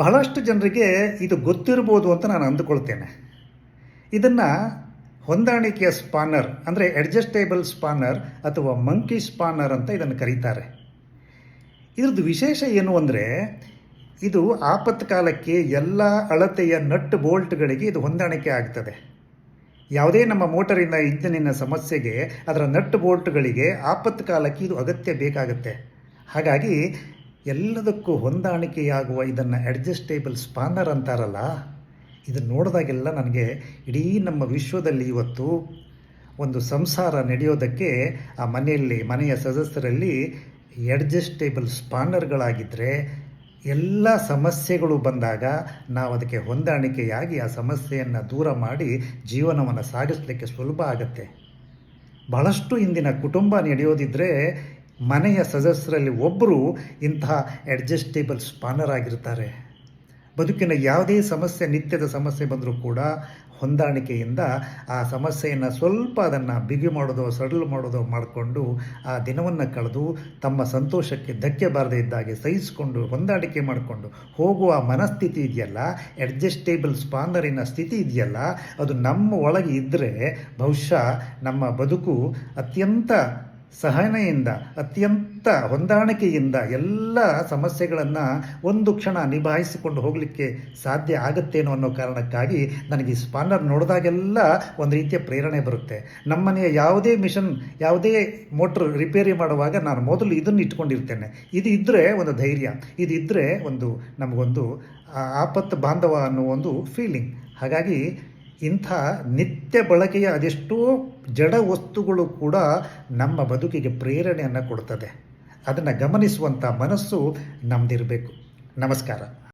ಬಹಳಷ್ಟು ಜನರಿಗೆ ಇದು ಗೊತ್ತಿರ್ಬೋದು ಅಂತ ನಾನು ಅಂದುಕೊಳ್ತೇನೆ. ಇದನ್ನು ಹೊಂದಾಣಿಕೆಯ ಸ್ಪಾನರ್ ಅಂದರೆ ಅಡ್ಜಸ್ಟೇಬಲ್ ಸ್ಪಾನರ್ ಅಥವಾ ಮಂಕಿ ಸ್ಪಾನರ್ ಅಂತ ಇದನ್ನು ಕರೀತಾರೆ. ಇದ್ರದ್ದು ವಿಶೇಷ ಏನು ಅಂದರೆ ಇದು ಆಪತ್ಕಾಲಕ್ಕೆ ಎಲ್ಲ ಅಳತೆಯ ನಟ್ ಬೋಲ್ಟ್ಗಳಿಗೆ ಇದು ಹೊಂದಾಣಿಕೆ ಆಗ್ತದೆ. ಯಾವುದೇ ನಮ್ಮ ಮೋಟರಿನ ಇಂಜಿನಿನ ಸಮಸ್ಯೆಗೆ ಅದರ ನಟ್ ಬೋಲ್ಟ್ಗಳಿಗೆ ಆಪತ್ಕಾಲಕ್ಕೆ ಇದು ಅಗತ್ಯ ಬೇಕಾಗುತ್ತೆ. ಹಾಗಾಗಿ ಎಲ್ಲದಕ್ಕೂ ಹೊಂದಾಣಿಕೆಯಾಗುವ ಇದನ್ನು ಅಡ್ಜಸ್ಟೇಬಲ್ ಸ್ಪಾನರ್ ಅಂತಾರಲ್ಲ ಇದನ್ನು ನೋಡಿದಾಗೆಲ್ಲ ನನಗೆ ಇಡೀ ನಮ್ಮ ವಿಶ್ವದಲ್ಲಿ ಇವತ್ತು ಒಂದು ಸಂಸಾರ ನಡೆಯೋದಕ್ಕೆ ಆ ಮನೆಯಲ್ಲಿ, ಮನೆಯ ಸದಸ್ಯರಲ್ಲಿ ಅಡ್ಜಸ್ಟೇಬಲ್ ಸ್ಪಾನರ್ಗಳಾಗಿದ್ದರೆ ಎಲ್ಲ ಸಮಸ್ಯೆಗಳು ಬಂದಾಗ ನಾವು ಅದಕ್ಕೆ ಹೊಂದಾಣಿಕೆಯಾಗಿ ಆ ಸಮಸ್ಯೆಯನ್ನು ದೂರ ಮಾಡಿ ಜೀವನವನ್ನು ಸಾಗಿಸಲಿಕ್ಕೆ ಸುಲಭ ಆಗುತ್ತೆ. ಬಹಳಷ್ಟು ಇಂದಿನ ಕುಟುಂಬ ನಡೆಯೋದಿದ್ದರೆ ಮನೆಯ ಸದಸ್ಯರಲ್ಲಿ ಒಬ್ಬರು ಇಂತಹ ಅಡ್ಜಸ್ಟೇಬಲ್ ಸ್ಪಾನರ್ ಆಗಿರ್ತಾರೆ. ಬದುಕಿನ ಯಾವುದೇ ಸಮಸ್ಯೆ, ನಿತ್ಯದ ಸಮಸ್ಯೆ ಬಂದರೂ ಕೂಡ ಹೊಂದಾಣಿಕೆಯಿಂದ ಆ ಸಮಸ್ಯೆಯನ್ನು ಸ್ವಲ್ಪ ಅದನ್ನು ಬಿಗಿ ಮಾಡೋದೋ ಸಡಲು ಮಾಡೋದೋ ಮಾಡಿಕೊಂಡು ಆ ದಿನವನ್ನು ಕಳೆದು ತಮ್ಮ ಸಂತೋಷಕ್ಕೆ ಧಕ್ಕೆ ಬಾರದೇ ಇದ್ದಾಗೆ ಸಹಿಸಿಕೊಂಡು, ಹೊಂದಾಣಿಕೆ ಮಾಡಿಕೊಂಡು ಹೋಗುವ ಮನಸ್ಥಿತಿ ಇದೆಯಲ್ಲ ಅಡ್ಜಸ್ಟೇಬಲ್ ಸ್ಪಾನರಿನ ಸ್ಥಿತಿ ಇದೆಯಲ್ಲ, ಅದು ನಮ್ಮ ಒಳಗೆ ಇದ್ದರೆ ಬಹುಶಃ ನಮ್ಮ ಬದುಕು ಅತ್ಯಂತ ಸಹನೆಯಿಂದ, ಅತ್ಯಂತ ಹೊಂದಾಣಿಕೆಯಿಂದ ಎಲ್ಲ ಸಮಸ್ಯೆಗಳನ್ನು ಒಂದು ಕ್ಷಣ ನಿಭಾಯಿಸಿಕೊಂಡು ಹೋಗಲಿಕ್ಕೆ ಸಾಧ್ಯ ಆಗುತ್ತೇನೋ ಅನ್ನೋ ಕಾರಣಕ್ಕಾಗಿ ನನಗೆ ಈ ಸ್ಪಾನರ್ ನೋಡಿದಾಗೆಲ್ಲ ಒಂದು ರೀತಿಯ ಪ್ರೇರಣೆ ಬರುತ್ತೆ. ನಮ್ಮನೆಯ ಯಾವುದೇ ಮಿಷನ್, ಯಾವುದೇ ಮೋಟ್ರ್ ರಿಪೇರಿ ಮಾಡುವಾಗ ನಾನು ಮೊದಲು ಇದನ್ನು ಇಟ್ಕೊಂಡಿರ್ತೇನೆ. ಇದು ಇದ್ದರೆ ಒಂದು ಧೈರ್ಯ, ಇದು ಇದ್ದರೆ ಒಂದು ನಮಗೊಂದು ಆಪತ್ತು ಬಾಂಧವ ಅನ್ನೋ ಒಂದು ಫೀಲಿಂಗ್ ಹಾಗಾಗಿ ಇಂಥ ನಿತ್ಯ ಬಳಕೆಯ ಅದೆಷ್ಟೋ ಜಡ ವಸ್ತುಗಳು ಕೂಡ ನಮ್ಮ ಬದುಕಿಗೆ ಪ್ರೇರಣೆಯನ್ನು ಕೊಡ್ತದೆ. ಅದನ್ನು ಗಮನಿಸುವಂಥ ಮನಸ್ಸು ನಮ್ಮದಿರಬೇಕು ನಮಸ್ಕಾರ.